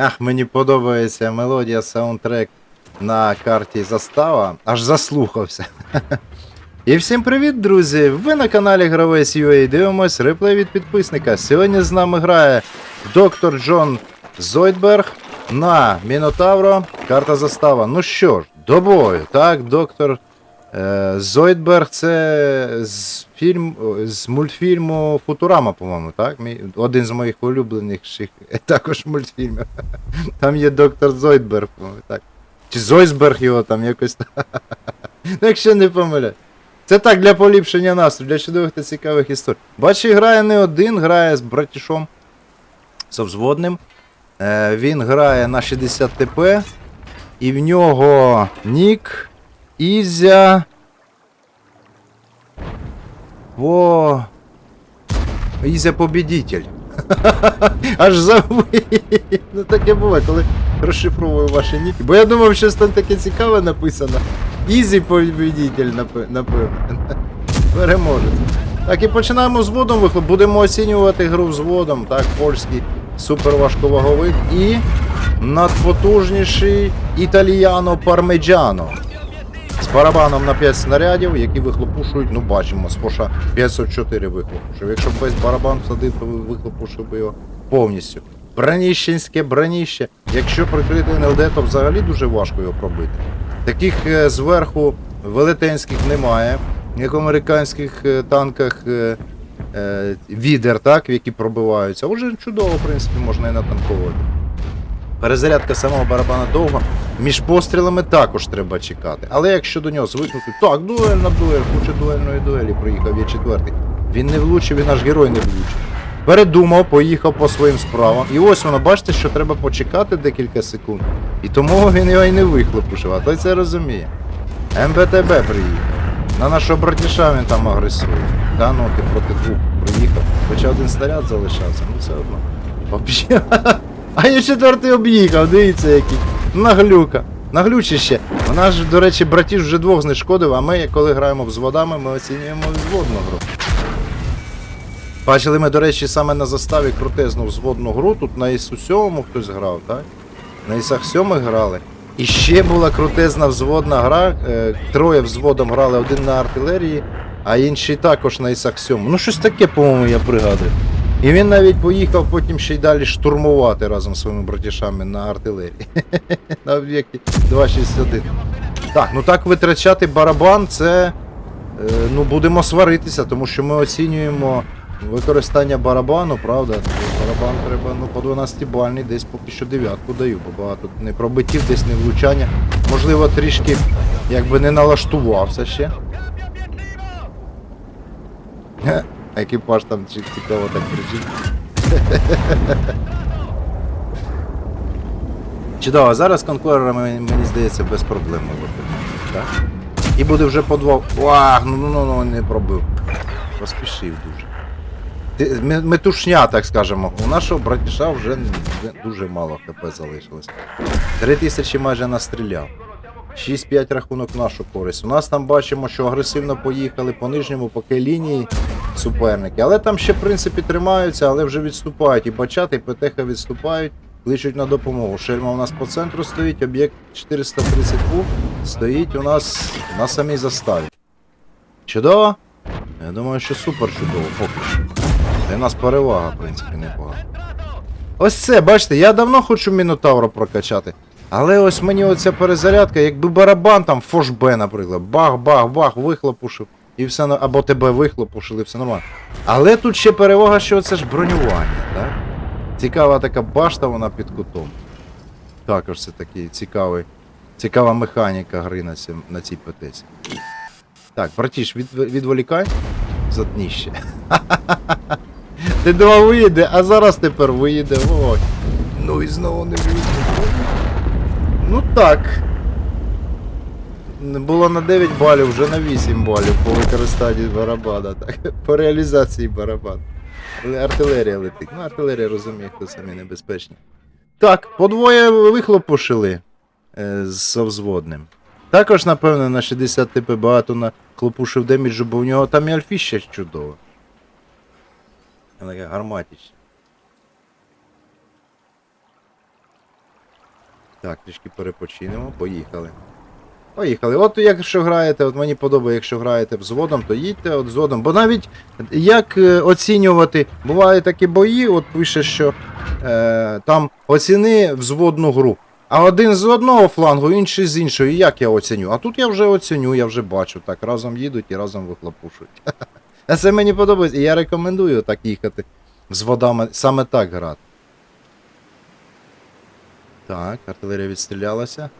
Ах, мені подобається мелодія саундтрек на карті застава. Аж заслухався. І всім привіт, друзі! Ви на каналі Гравець UA дивимось реплей від підписника. Сьогодні з нами грає доктор Джон Зойдберг на Мінотавро. Карта застава. Ну що ж, до бою. Так, доктор Зойдберг це з, фільм, з мультфільму Футурама, по-моєму, так? Один з моїх улюблених також мультфільмів. Там є доктор Зойдберг, по-моєму, так. Чи Зойсберг його там якось. Ну, якщо не помиляю. Це так для поліпшення настрою, для чудових та цікавих історій. Бачу, грає не один, грає з братішом Совзводним. Е, він грає на 60 ТП. І в нього Нік, Ізя. Во. Ізя побідитель. Аж забив. Ну таке буває, коли розшифровую ваші ніки. Бо я думав, що там таке цікаве написано. Ізі побідитель, напи- напевно. Переможець. Так, і починаємо з водом вихлоп. Будемо оцінювати гру з водом. Так, польський суперважковаговик і надпотужніший італіано пармеджано. Барабаном на 5 снарядів, які вихлопушують, ну бачимо, з Поша 504 вихлопушив. Якщо б весь барабан всадив, то вихлопушив би його повністю. Браніщенське браніще. Якщо прикрити НЛД, то взагалі дуже важко його пробити. Таких е, зверху велетенських немає, як в американських е, танках е, відер, так, які пробиваються. Уже чудово, в принципі, можна і натанковувати. Перезарядка самого барабана довго. Між пострілами також треба чекати. Але якщо до нього звикнути, так, дуель на дуель, куча дуельної дуелі проїхав, є четвертий. Він не влучив, і наш герой не влучив. Передумав, поїхав по своїм справам. І ось воно, бачите, що треба почекати декілька секунд. І тому він його і не вихлопушив, а той це розуміє. МБТБ приїхав. На нашого братіша він там агресує. Та ну ти проти двох приїхав. Хоча один снаряд залишався, ну все одно. А я четвертий об'їхав, дивіться який. Наглюка. Наглючище. Вона ж, до речі, братіж вже двох знешкодив, а ми, коли граємо взводами, ми оцінюємо взводну гру. Бачили ми, до речі, саме на заставі крутезну взводну гру. Тут на ІСу 7 хтось грав, так? На ІСах 7 грали. І ще була крутезна взводна гра. е, Троє взводом грали, один на артилерії, а інший також на ісах 7. Ну щось таке, по-моєму, я пригадую. І він навіть поїхав потім ще й далі штурмувати разом з своїми братішами на артилерії. на об'єкті 261. Так, ну так витрачати барабан, це. е, Ну, будемо сваритися, тому що ми оцінюємо використання барабану, правда? Барабан треба ну, по 12 бальний, десь поки що дев'ятку даю, бо багато не пробиттів, десь не влучання. Можливо, трішки якби не налаштувався ще. Екіпаж там цікаво так кричить. Чудово, зараз конкурерами, мені здається, без проблем. Так? І буде вже по два. Вах, ну ну ну ну не пробив. Поспішив дуже. Метушня, так скажемо. У нашого братіша вже дуже мало хп залишилось. Три тисячі майже настріляв. 6-5 рахунок нашу користь. У нас там бачимо, що агресивно поїхали по нижньому, поки лінії суперники. Але там ще, в принципі, тримаються, але вже відступають. І Бачати, і ПТХ відступають, кличуть на допомогу. Шельма у нас по центру стоїть, об'єкт 430 У стоїть у нас на самій заставі. Чудово? Я думаю, що супер чудово, поки що. Та й у нас перевага, в принципі, непогана. Ось це, бачите, я давно хочу Мінотавра прокачати. Але ось мені оця перезарядка, якби барабан там фошбе, наприклад, бах-бах-бах, вихлопушив. І все або тебе вихлопушили, все нормально. Але тут ще перевага, що це ж бронювання, так? Цікава така башта, вона під кутом. Також це такий цікавий, цікава механіка гри на, цім, на цій ПТС. Так, братіш, від, відволікай. Затніще. Ти думав виїде, а зараз тепер виїде. Ой. Ну і знову не виїде. Ну так. Було на 9 балів, вже на 8 балів по використанні барабана, так. По реалізації барабану. Артилерія летить. Ну, артилерія розуміє, хто самі небезпечні. Так, по двоє вихлопушили е, з совзводним. Також, напевно, на 60 типи багато на хлопушив деміджу, бо у нього там і альфіща чудова. Вона така гарматічна. Так, трішки перепочинемо, поїхали. Поїхали. От якщо граєте, от мені подобається, якщо граєте взводом, то їдьте от взводом. Бо навіть як е, оцінювати, бувають такі бої, от пише, що е, там оціни взводну гру. А один з одного флангу, інший з іншого. І як я оціню? А тут я вже оціню, я вже бачу. Так, разом їдуть і разом вихлопушують. Це мені подобається. І я рекомендую так їхати з водами, саме так грати. Так, артилерія відстрілялася.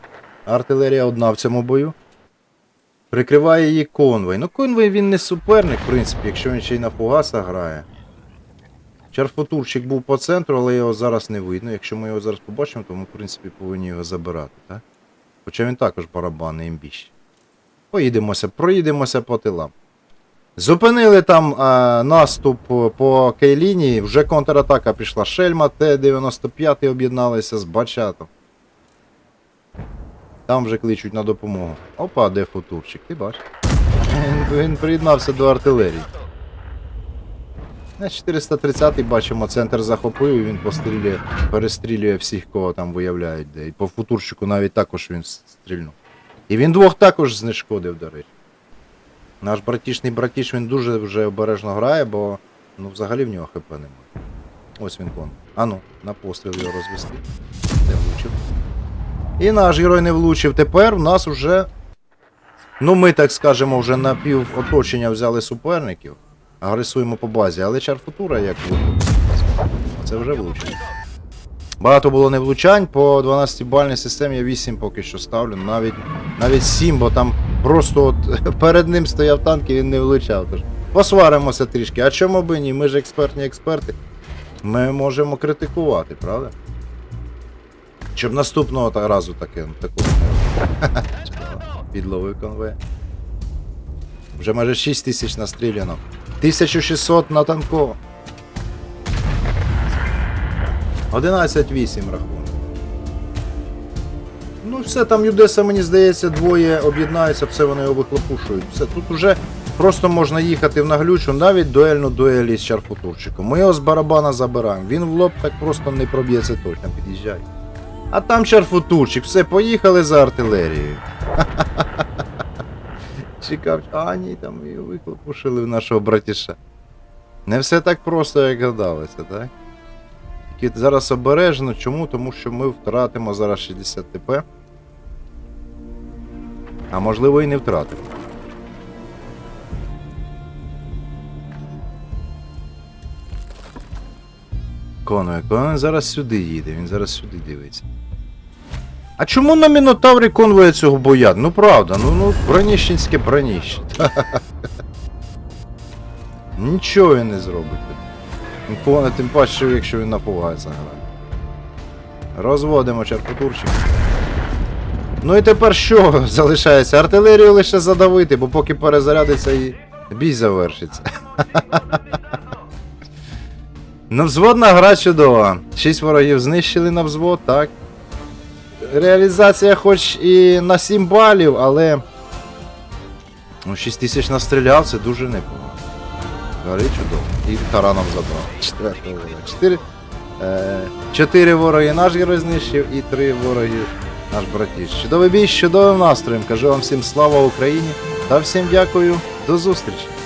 Артилерія одна в цьому бою. Прикриває її конвой. Ну, конвой він не суперник, в принципі, якщо він ще й на фугаса грає. Чарфотурчик був по центру, але його зараз не видно. Якщо ми його зараз побачимо, то ми, в принципі, повинні його забирати, так? Хоча він також барабанний імбіщ. Поїдемося, проїдемося по тилам. Зупинили там а, наступ по Кей-лінії, вже контратака пішла. Шельма, Т-95 об'єдналися з Бачатом. Там вже кличуть на допомогу. Опа, де футурчик, ти бачиш? Він, приєднався до артилерії. На 430-й бачимо, центр захопив і він пострілює, перестрілює всіх, кого там виявляють. Де. І по футурчику навіть також він стрільнув. І він двох також знешкодив, до речі. Наш братішний братіш він дуже вже обережно грає, бо ну взагалі в нього хп немає. Ось він кон. Ану, на постріл його розвести. Не влучив. І наш герой не влучив. Тепер в нас вже. Ну, ми, так скажемо, вже на пів оточення взяли суперників. Агресуємо по базі, але чарфутура як влучив. Це вже влучення. Багато було не влучань, по 12-бальній системі я 8 поки що ставлю, навіть, навіть 7, бо там просто от перед ним стояв танк і він не влучав. Тож посваримося трішки. А чому би ні? Ми ж експертні експерти. Ми можемо критикувати, правда? Щоб наступного разу таке, робити. Підловив конвей. Вже майже 6 тисяч настріляно. 1600 на танково. 11-8 рахунок. Ну, все, там Юдеса, мені здається, двоє об'єднаються, все вони його вихлопушують. Все, тут вже просто можна їхати в наглючу, навіть дуельну дуелі з Чарфутурчиком. Ми його з барабана забираємо. Він в лоб так просто не проб'ється точно, під'їжджай. А там Чарфутурчик, все, поїхали за артилерією. Чекав, а ні, там і вихлопушили в нашого братіша. Не все так просто, як гадалося, так? Тільки зараз обережно. Чому? Тому що ми втратимо зараз 60 ТП. А можливо і не втратимо. Конвой, Конвой зараз сюди їде, він зараз сюди дивиться. А чому на Мінотаврі конвоя цього боять? Ну правда, ну ну броніщенське броніще. Нічого він не зробить. Тим Тим паче, якщо він напугається грає. Розводимо черпотурчик. Ну і тепер що залишається? Артилерію лише задавити, бо поки перезарядиться і бій завершиться. Ну, взводна гра чудова. Шість ворогів знищили на взвод, так. Реалізація хоч і на 7 балів, але. Ну, 6 тисяч настріляв, це дуже непогано. Гори чудово. І тараном забрав. Четвертого ворога. Чотири, е, чотири вороги наш герой знищив і три вороги наш братіш. Чудовий бій з чудовим настроєм. Кажу вам всім слава Україні та всім дякую. До зустрічі!